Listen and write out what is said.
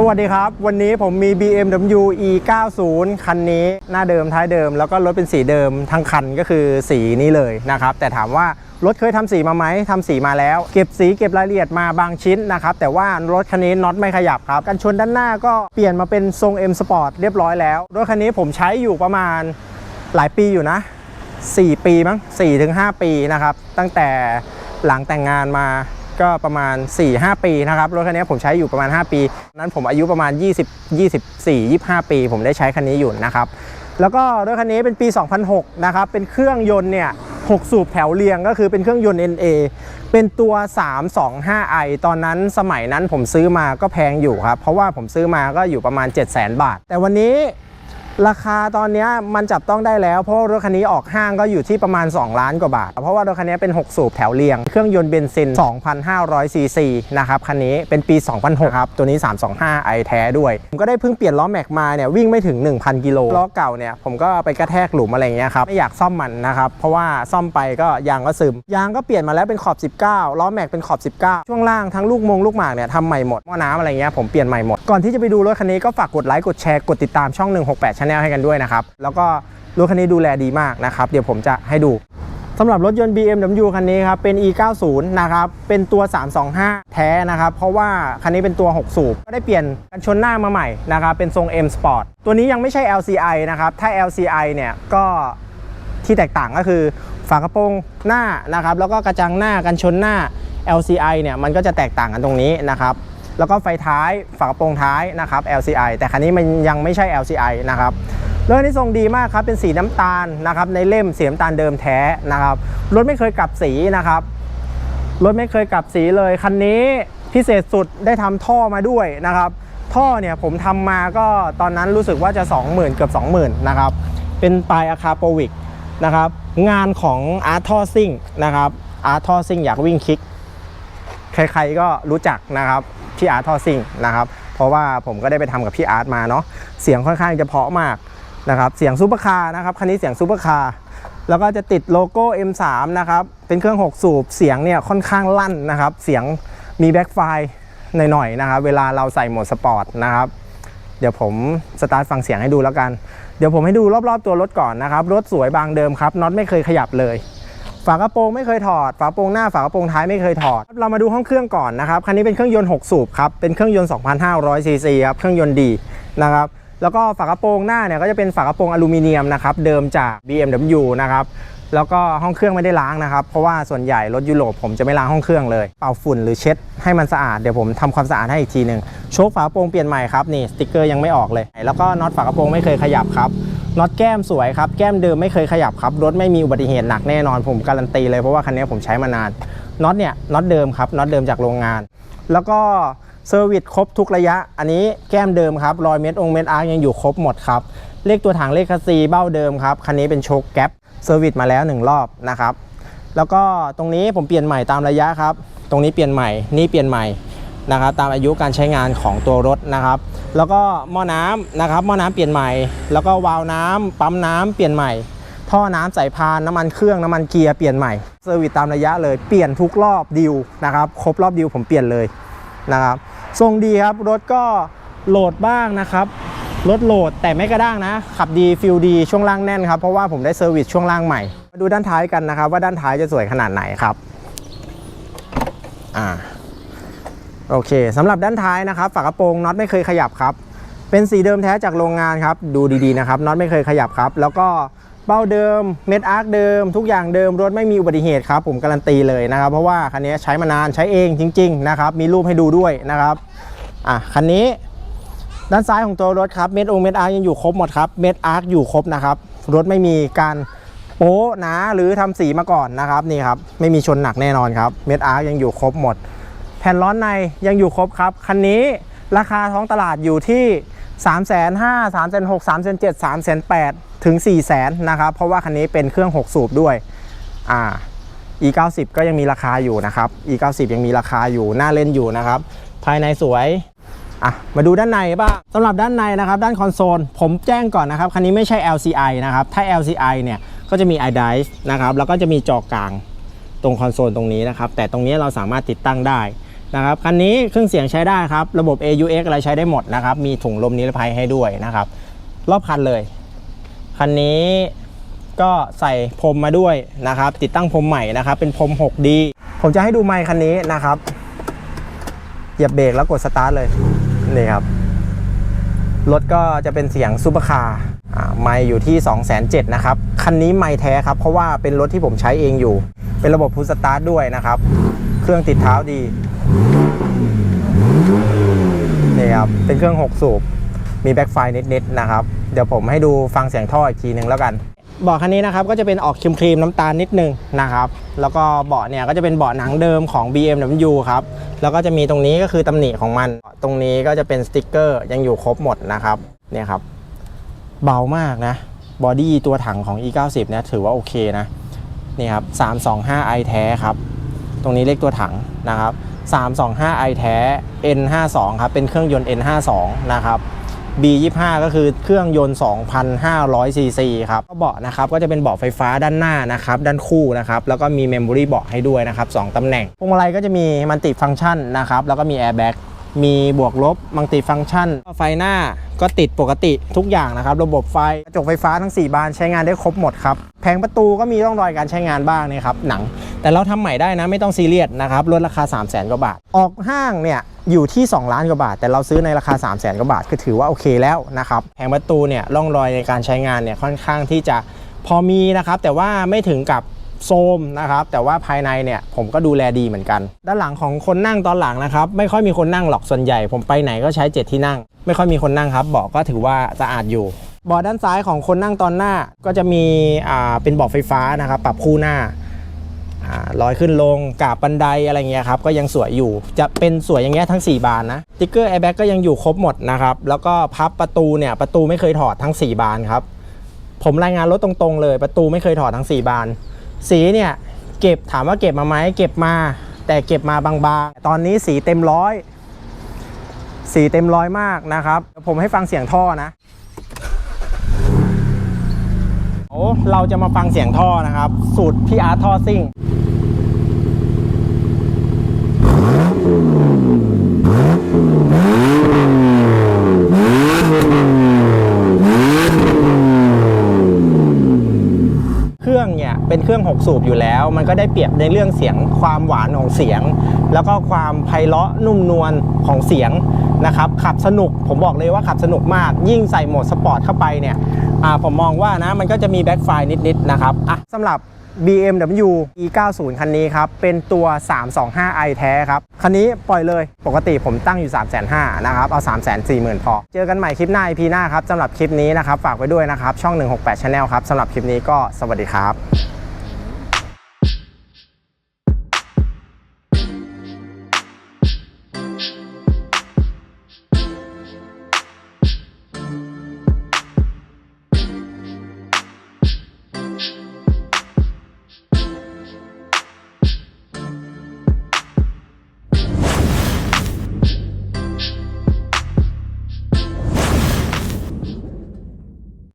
สวัสดีครับ วันนี้ผมมี BMW E90 คันนี้หน้าเดิมท้ายเดิม แล้วก็รถเป็นสีเดิมทั้งคันก็คือสีนี้เลยนะครับ แต่ถามว่ารถเคยทำสีมาไหมทำสีมาแล้ว เก็บสีเก็บรายละเอียดมาบางชิ้นนะครับ แต่ว่ารถคันนี้น็อตไม่ขยับครับ กันชนด้านหน้าก็เปลี่ยนมาเป็นทรง M Sport เรียบร้อยแล้วรถคันนี้ผมใช้อยู่ประมาณหลายปีอยู่นะ 4 ปีมั้ง4ถึง5ปีนะครับตั้งแต่หลังแต่งงานมา ก็ประมาณ 4-5 ปีนะครับรถคันนี้ผมใช้อยู่ประมาณ 5 ปี นั้นผมอายุประมาณ 20 24 25 ปี ผมได้ใช้คันนี้อยู่นะครับแล้วก็รถคันนี้เป็นปี 2006 นะครับ เป็นเครื่องยนต์เนี่ย 6 สูบแถวเรียงก็คือเป็นเครื่องยนต์ NA เป็นตัว 325i ตอนนั้นสมัยนั้นผมซื้อมาก็แพงอยู่ครับ เพราะว่าผมซื้อมาก็อยู่ประมาณ 700,000 บาท แต่วันนี้ ราคาตอนนี้มันจับต้องได้แล้ว เพราะรถคันนี้ออกห้างก็อยู่ที่ประมาณ 2 ล้านกว่าบาท เพราะว่ารถคันนี้เป็น 6 สูบแถวเรียง เครื่องยนต์เบนซิน 2,500 ซีซีนะครับคันนี้เป็นปี 2006ครับ ตัวนี้ 325 ไอแท้ด้วย ผมก็ได้เพิ่งเปลี่ยนล้อแม็กมาเนี่ยวิ่งไม่ถึง 1,000 กิโลล้อเก่าเนี่ยผมก็ไปกระแทกหลุมอะไรเงี้ยครับไม่อยากซ่อมมันนะครับเพราะว่าซ่อมไปก็ยางก็ซึมยางก็เปลี่ยนมาแล้วเป็นขอบ 19ล้อแม็กเป็นขอบ 19 ช่วงล่างทั้งลูกมงลูกหมากเนี่ยทำใหม่หมดหม้อน้ำอะไรเงี้ยผมเปลี่ยนใหม่หมดก่อนที่จะไปดูรถคันนี้ก็ฝากกดไลค์กดแชร์กดติดตามช่อง 168 Channel ให้กันด้วยนะครับ แล้วก็รถคันนี้ดูแลดีมากนะครับ เดี๋ยวผมจะให้ดูสำหรับรถยนต์ BMW คันนี้ครับ เป็น E90 นะครับ เป็นตัว 325 แท้นะครับ เพราะว่าคันนี้เป็นตัว 6 สูบ ก็ได้เปลี่ยนกันชนหน้ามาใหม่นะครับ เป็นทรง M Sport ตัวนี้ยังไม่ใช่ LCI นะครับ ถ้า LCI เนี่ย ก็ที่แตกต่างก็คือฝากระโปรงหน้านะครับ แล้วก็กระจังหน้ากันชนหน้า LCI เนี่ย มันก็จะแตกต่างกันตรงนี้นะครับ แล้วก็ไฟท้ายฝากระโปรงท้ายนะครับ LCI แต่คันนี้มันยังไม่ใช่ LCI นะครับรถคันนี้ทรงดีมากครับ เป็นสีน้ำตาลนะครับ ในเล่มสีน้ำตาลเดิมแท้นะครับ รถไม่เคยกลับสีนะครับ รถไม่เคยกลับสีเลย คันนี้พิเศษสุดได้ทำท่อมาด้วยนะครับ ท่อเนี่ยผมทำมาก็ตอนนั้นรู้สึกว่าจะ 20,000 เกือบ 20,000 นะครับ เป็นปลายอาคาโปวิกนะครับ งานของอาร์ทอซิ่งนะครับ อาร์ทอซิ่งอยากวิ่งคิก ใครๆก็รู้จักนะครับ พี่อาร์ตทอซิงนะครับเพราะว่าผมก็ได้ไปทำกับพี่อาร์ตมาเนาะเสียงค่อนข้างจะเพาะมากนะครับเสียงซูเปอร์คาร์นะครับคันนี้เสียงซูเปอร์คาร์แล้วก็จะติดโลโก้ M3 นะครับเป็นเครื่อง 6 สูบเสียงเนี่ยค่อนข้างลั่นนะครับเสียงมีแบ็คไฟหน่อยๆนะครับเวลาเราใส่โหมดสปอร์ตนะครับเดี๋ยวผมสตาร์ทฟังเสียงให้ดูแล้วกัน เดี๋ยวผมให้ดูรอบๆตัวรถก่อนนะครับ รถสวยบางเดิมครับน็อตไม่เคยขยับเลย ฝากระโปรงไม่เคยถอด ฝากระโปรงหน้าฝากระโปรงท้ายไม่เคยถอด เรามาดูห้องเครื่องก่อนนะครับคันนี้เป็นเครื่องยนต์6สูบครับเป็นเครื่องยนต์2,500ซีซีครับเครื่องยนต์ดีนะครับแล้วก็ฝากระโปรงหน้าเนี่ยก็จะเป็นฝากระโปรงอลูมิเนียมนะครับเดิมจาก BMW นะครับแล้วก็ห้องเครื่องไม่ได้ล้างนะครับ เพราะว่าส่วนใหญ่รถยุโรปผมจะไม่ล้างห้องเครื่องเลย เป่าฝุ่นหรือเช็ดให้มันสะอาดเดี๋ยวผมทำความสะอาดให้อีกทีหนึ่งโชคฝากระโปรงเปลี่ยนใหม่ครับนี่สติกเกอร์ยังไม่ออกเลย แล้วก็น็อตฝากระโปรงไม่เคยขยับครับ น็อตแก้มสวยครับแก้มเดิมไม่เคยขยับครับรถไม่มีอุบัติเหตุหนักแน่นอนผมการันตีเลยเพราะว่าคันนี้ผมใช้มานานน็อตเนี่ยน็อตเดิมครับน็อตเดิมจากโรงงาน แล้วก็เซอร์วิสครบทุกระยะ อันนี้แก้มเดิมครับรอยเม็ดองเม็ดอาร์ยังอยู่ครบหมดครับเลขตัวถังเลขคัสซีเบ้าเดิมครับคันนี้เป็นโชคแก๊ปเซอร์วิสมาแล้วหนึ่งรอบนะครับแล้วก็ตรงนี้ผมเปลี่ยนใหม่ตามระยะครับ ตรงนี้เปลี่ยนใหม่ นี่เปลี่ยนใหม่ นะครับตามอายุการใช้งานของตัวรถนะครับ แล้วก็หม้อน้ำนะครับหม้อน้ำเปลี่ยนใหม่ แล้วก็วาล์วน้ำปั๊มน้ำเปลี่ยนใหม่ ท่อน้ำสายพานน้ำมันเครื่องน้ำมันเกียร์เปลี่ยนใหม่เซอร์วิสตามระยะเลยเปลี่ยนทุกรอบดิวนะครับครบรอบดิวผมเปลี่ยนเลยนะครับทรงดีครับรถก็โหลดบ้างนะครับรถโหลดแต่ไม่กระด้างนะ ขับดีฟิลดีช่วงล่างแน่นครับเพราะว่าผมได้เซอร์วิสช่วงล่างใหม่มาดูด้านท้ายกันนะครับ ว่าด้านท้ายจะสวยขนาดไหนครับอ่า โอเคสำหรับด้านท้ายนะครับฝากระโปรงน็อตไม่เคยขยับครับ เป็นสีเดิมแท้จากโรงงานครับ ดูดีๆนะครับน็อตไม่เคยขยับครับ แล้วก็เบ้าเดิมเม็ดอาร์คเดิม ทุกอย่างเดิมรถไม่มีอุบัติเหตุครับผมการันตีเลยนะครับ เพราะว่าคันนี้ใช้มานานใช้เองจริง ๆ นะครับ มีรูปให้ดูด้วยนะครับอะคันนี้ ด้านซ้ายของตัวรถครับเม็ดองเม็ดอาร์คยังอยู่ครบหมดครับเม็ดอาร์คอยู่ครบนะครับรถไม่มีการโป๊ะหนาหรือทำสีมาก่อนนะครับนี่ครับไม่มีชนหนักแน่นอนครับเม็ดอาร์คยังอยู่ครบหมด แผ่นล้อนในยังอยู่ครบครับ คันนี้ราคาท้องตลาดอยู่ที่ 3 5 0 0 0 0 3 6 0 0 3 7 0 0 3 8 0 0ถึง 4 0 0 0 0นะครับ เพราะว่าคันนี้เป็นเครื่อง 6 สูบด้วยอ่า E90 ก็ยังมีราคาอยู่นะครับ E90 ยังมีราคาอยู่น่าเล่นอยู่นะครับ ภายในสวยอะมาดูด้านในบ้างสำหรับด้านในนะครับ ด้านคอนโซล ผมแจ้งก่อนนะครับ คันนี้ไม่ใช่ LCI นะครับ ถ้า LCI เนี่ยก็จะมี iDrive นะครับ แล้วก็จะมีจอกลางตรงคอนโซลตรงนี้นะครับ แต่ตรงนี้เราสามารถติดตั้งได้ นะครับคันนี้เครื่องเสียงใช้ได้ครับ ระบบ AUX อะไรใช้ได้หมดนะครับ มีถุงลมนิรภัยให้ด้วยนะครับ รอบคันเลย คันนี้ก็ใส่พรมมาด้วยนะครับ ติดตั้งพรมใหม่นะครับ เป็นพรม 6D ผมจะให้ดูไมค์คันนี้นะครับ เหยียบเบรกแล้วกดสตาร์ทเลย นี่ครับ รถก็จะเป็นเสียงซูเปอร์คาร์ไม่อยู่ที่2 7 0 0 0นะครับ คันนี้ไม่แท้ครับ เพราะว่าเป็นรถที่ผมใช้เองอยู่ เป็นระบบพุชสตาร์ทด้วยนะครับ เครื่องติดเท้าดี นี่ครับ เป็นเครื่อง 6 สูบ มีแบ็คไฟนิดๆนะครับ เดี๋ยวผมให้ดูฟังเสียงท่ออีกทีหนึ่งแล้วกันเบาะคันนี้นะครับก็จะเป็นออกครีมๆน้ำตาลนิดนึงนะครับแล้วก็เบาะเนี่ยก็จะเป็นเบาะหนังเดิมของ BMW ครับแล้วก็จะมีตรงนี้ก็คือตำหนิของมัน ตรงนี้ก็จะเป็นสติกเกอร์ยังอยู่ครบหมดนะครับเนี่ยครับเบามากนะบอดี้ตัวถังของ E90 เนี่ยถือว่าโอเคนะนี่ครับ 325i แท้ครับ ตรงนี้เลขตัวถังนะครับ 325i แท้ N52 ครับ เป็นเครื่องยนต์ N52 นะครับ B25 ก็คือเครื่องยนต์ 2,500ซีซีครับเบาะนะครับก็จะเป็นเบาะไฟฟ้าด้านหน้านะครับด้านคู่นะครับแล้วก็มีเมมโมรี่เบาะให้ด้วยนะครับ2ตำแหน่งพวงมาลัยก็จะมีมัลติฟัง c t ชันนะครับแล้วก็มีแอร์แบ็กมีบวกลบมัลติฟัง c t ชัน ไฟหน้าก็ติดปกติทุกอย่างนะครับ ระบบไฟกระจกไฟฟ้าทั้ง 4 บานใช้งานได้ครบหมดครับแผงประตูก็มีร่องรอยการใช้งานบ้างนี่ครับหนัง แต่เราทำใหม่ได้นะไม่ต้องซีเรียสนะครับลดราคา 3 0 0แสนกว่าบาท ออกห้างเนี่ยอยู่ที่ 2 ล้านกว่าบาท แต่เราซื้อในราคา 3 0 0แสนกว่าบาทก็ถือว่าโอเคแล้วนะครับแผงประตูเนี่ยร่องรอยในการใช้งานเนี่ยค่อนข้างที่จะพอมีนะครับแต่ว่าไม่ถึงกับโซมนะครับแต่ว่าภายในเนี่ยผมก็ดูแลดีเหมือนกัน ด้านหลังของคนนั่งตอนหลังนะครับไม่ค่อยมีคนนั่งหรอกส่วนใหญ่ ผมไปไหนก็ใช้เจ็ดที่นั่ง ไม่ค่อยมีคนนั่งครับเบาะก็ถือว่าสะอาดอยู่เบาะด้านซ้ายของคนนั่งตอนหน้าก็จะมีอ่าเป็นเบาะไฟฟ้านะครับปรับคู่หน้า ลอยขึ้นลงกาบบันไดอะไรเงี้ยครับก็ยังสวยอยู่จะเป็นสวยอย่างเงี้ยทั้ง 4 บานนะติ๊กเกอร์แอร์แบ็กก็ยังอยู่ครบหมดนะครับแล้วก็พับประตูเนี่ยประตูไม่เคยถอดทั้ง 4 บานครับผมรายงานรถตรงๆเลย ประตูไม่เคยถอดทั้ง 4 บาน สีเนี่ยเก็บถามว่าเก็บมาไหมเก็บมา แต่เก็บมาบางๆ ตอนนี้สีเต็มร้อยสีเต็มร้อยมากนะครับผมให้ฟังเสียงท่อนะ โอ้เราจะมาฟังเสียงท่อนะครับ สูตรพี่อาร์ตท่อซิ่งเครื่องเนี่ยเป็นเครื่อง 6 สูบอยู่แล้ว มันก็ได้เปรียบในเรื่องเสียงความหวานของเสียง แล้วก็ความไพเราะนุ่มนวลของเสียง นะครับขับสนุกผมบอกเลยว่าขับสนุกมาก ยิ่งใส่โหมดสปอร์ตเข้าไปเนี่ยผมมองว่านะมันก็จะมีแบ็คไฟนิดๆนะครับอะสำหรับ BMW E90 คันนี้ครับเป็นตัว 325i แท้ครับ คันนี้ปล่อยเลยปกติผมตั้งอยู่ 3 5 0 0 0นะครับ เอา 3 4 0 0 0 0 พอ เจอกันใหม่คลิปหน้า EP หน้าครับสำหรับคลิปนี้นะครับ ฝากไว้ด้วยนะครับ ช่อง 168 Channel ครับสำหรับคลิปนี้ก็สวัสดีครับ